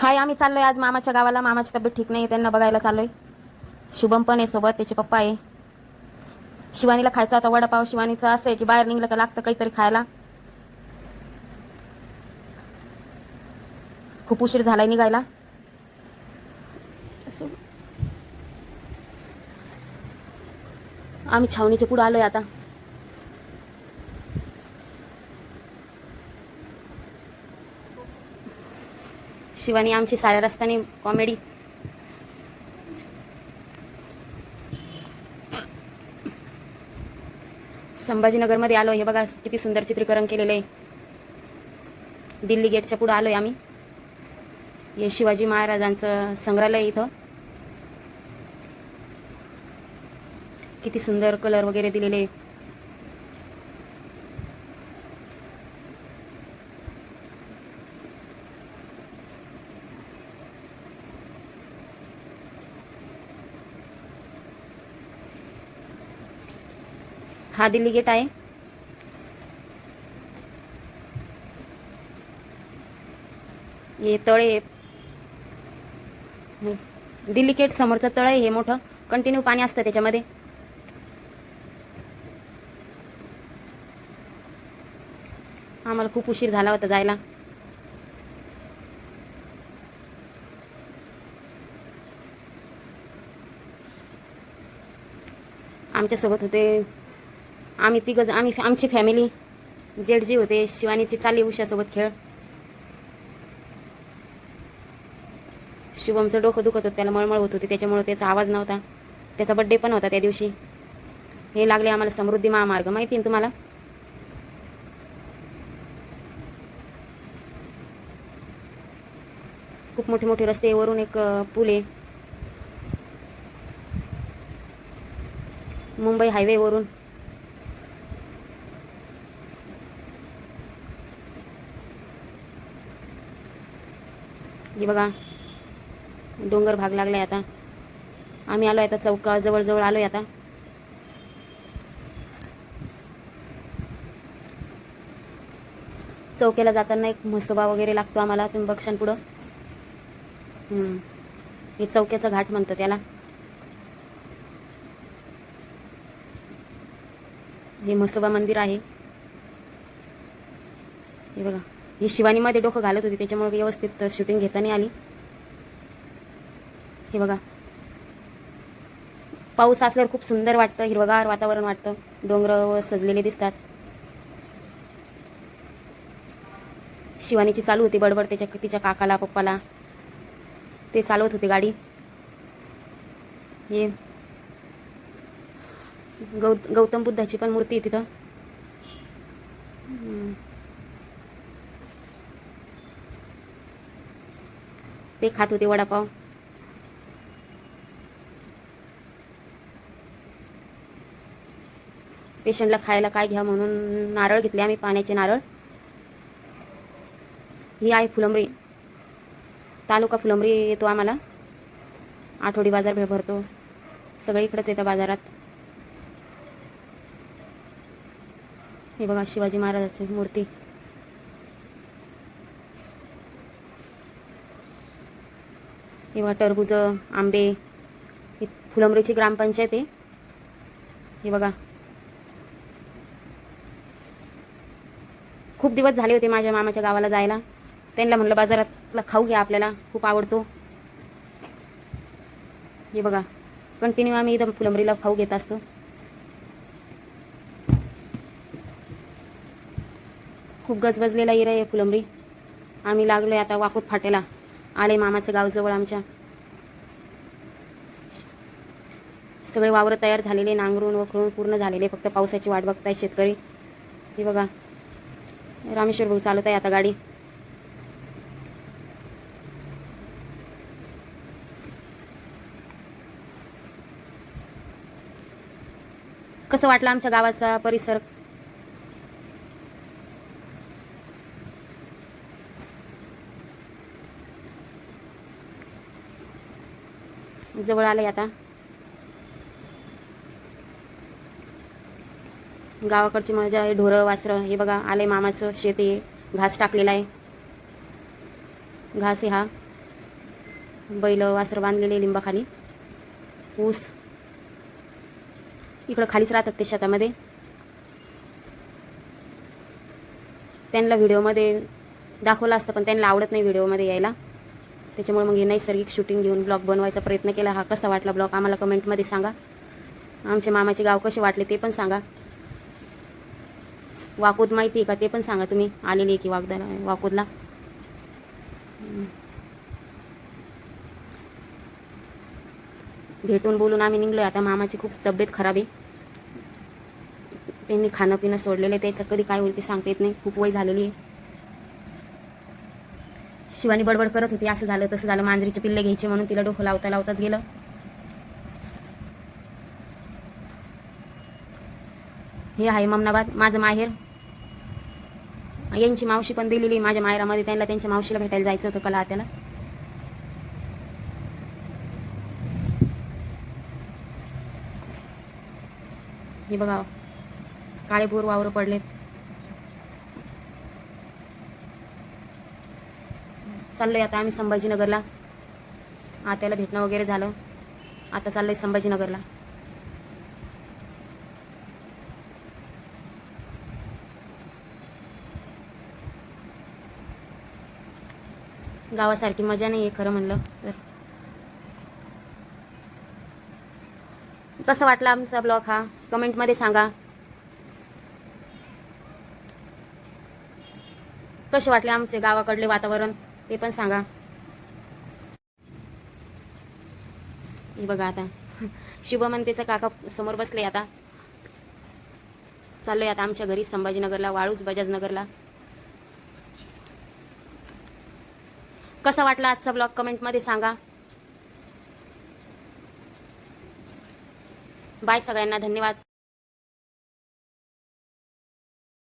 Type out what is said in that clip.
हाय आम्ही चाललोय आज मामाच्या गावाला. मामाची तब्येत ठीक नाही त्यांना बघायला चाललोय. शुभम पण आहे सोबत त्याचे पप्पा आहे. शिवानीला खायचा होता वडापाव शिवानीचं असं आहे की बाहेर निघलं का लागतं काहीतरी खायला. खूप उशीर झालाय निघायला. असं. आम्ही छावणीच्या पुढे आलोय आता. शिवानी आमची साऱ्या रस्त्याने कॉमेडी संभाजीनगरमध्ये आलो हे बघा किती सुंदर चित्रीकरण केलेलं आहे. दिल्ली गेटच्या पुढे आलोय आम्ही. हे शिवाजी महाराजांचं संग्रहालय इथं. किती सुंदर कलर वगैरे दिलेले आहे. हा दिल्ली गेट आहे. हे तळे हं. दिल्ली गेट समोरचं तळ आहे हे मोठं. कंटिन्यू पाणी असतं त्याच्यामध्ये. आम्हाला खूप उशीर झाला होता जायला. आमच्यासोबत होते आम्ही तिघं आम्ही आमची फॅमिली जेडजी होते शिवानीची चाली उषासोबत खेळ. शुभमचं डोकं दुखत होतं त्याला मळमळ होत होती त्याच्यामुळे त्याचा आवाज नव्हता. त्याचा बड्डे पण होता त्या दिवशी. हे लागले आम्हाला समृद्धी महामार्ग माहिती आहे तुम्हाला? खूप मोठे मोठे रस्ते वरून एक पूल आहे. मुंबई हायवेवरून हे बघा. डोंगर भाग लागलाय आता. आम्ही आलोय आता चौका जवळजवळ आलोय आता. चौक्याला जाताना एक म्हसोबा वगैरे लागतो आम्हाला तुम्ही बघशान पुढं. हे चौक्याचा घाट म्हणतं त्याला. हे म्हसोबा मंदिर आहे. हे बघा. ही शिवानीमध्ये डोकं घालत होती त्याच्यामुळे व्यवस्थित शूटिंग घेता नाही आली. हे बघा. पाऊस असल्यावर खूप सुंदर वाटतं हिरवगार वातावरण वाटतं. डोंगर सजलेले दिसतात. शिवानीची चालू होती बडबड त्याच्या तिच्या काकाला पप्पाला. ते चालवत होते गाडी. हे गौ गौतम बुद्धाची पण मूर्ती आहे तिथं. ते खात होते वडापाव. पेशंटला खायला काय घ्या म्हणून नारळ घेतले आम्ही पाण्याचे नारळ. ही आहे फुलंबरी. तालुका फुलंबरी येतो आम्हाला. आठवडी बाजार भेळ भरतो. सगळे इकडंच येतं बाजारात. हे बघा शिवाजी महाराजाची मूर्ती. हे बघा टरबूज आंबे ही फुलंबरीची ग्रामपंचायत आहे. हे बघा. खूप दिवस झाले होते माझ्या मामाच्या गावाला जायला. त्यांना म्हणलं बाजारातला खाऊ घ्या आपल्याला खूप आवडतो. हे बघा. कंटिन्यू आम्ही इथं फुलंबरीला खाऊ घेत असतो. खूप गजबजलेला इरा आहे फुलंबरी. आम्ही लागलोय आता वाकूत फाटेला आले मामाचं गाव जवळ आमच्या. सगळे वावर तयार झालेले नांगरून वखरून पूर्ण झालेले फक्त पावसाची वाट बघताय शेतकरी. हे बघा. रामेश्वर भाऊ चालत आहे आता गाडी. कसं वाटलं आमच्या गावाचा परिसर? जवळ आलं आता. गावाकडची मजा आहे ढोरं वासरं हे बघा आलंय मामाचं शेत आहे घास टाकलेला आहे. घास आहे हा. बैल वासर बांधलेले लिंबाखाली. ऊस. इकडं खालीच राहतात ते शेतामध्ये. त्यांना व्हिडिओमध्ये दाखवलं असतं पण त्यांना आवडत नाही व्हिडिओमध्ये यायला. त्याच्यामुळे मग हे नैसर्गिक शूटिंग घेऊन ब्लॉग बनवायचा प्रयत्न केला. हा कसा वाटला ब्लॉग आम्हाला कमेंटमध्ये सांगा. आमचे मामाचे गाव कसे वाटले ते पण सांगा. वाकूद माहिती आहे का? ते पण सांगा तुम्ही. आलेली आहे की वागदाला वाकूदला? भेटून बोलून आम्ही निघलोय. आता मामाची खूप तब्येत खराब आहे. त्यांनी खाणं पिणं सोडलेलं आहे. त्याचं कधी काय होईल ते सांगता येत नाही. खूप वय झालेली आहे. शिवानी बडबड करत होती असं झालं तसं झालं मांजरीचे पिल्ले घ्यायचे म्हणून तिला डोकं लावता लावताच गेलं. हे आहे ममनाबाद माझं माहेर. यांची मावशी पण दिलेली माझ्या माहेरामध्ये त्यांना त्यांच्या मावशीला भेटायला जायचं होतं कला त्याला हे बघा काळे भोर वावर पडलेत. चाललोय आता आम्ही संभाजीनगरला. आत्याला भेटणं वगैरे झालं. आता चाललोय संभाजीनगरला. गावासारखी मजा नाही आहे खरं म्हणलं तर. कसं वाटलं आमचा ब्लॉग हा? कमेंटमध्ये सांगा. कसे वाटले आमचे गावाकडले वातावरण? ते पण सांगा. हे बघा आता. शुभमंतेचं काका समोर बसले आता. चाललोय आता आमच्या घरी संभाजीनगरला वाळूज बजाजनगरला. कसा वाटला आजचा ब्लॉग कमेंटमध्ये सांगा. बाय सगळ्यांना धन्यवाद.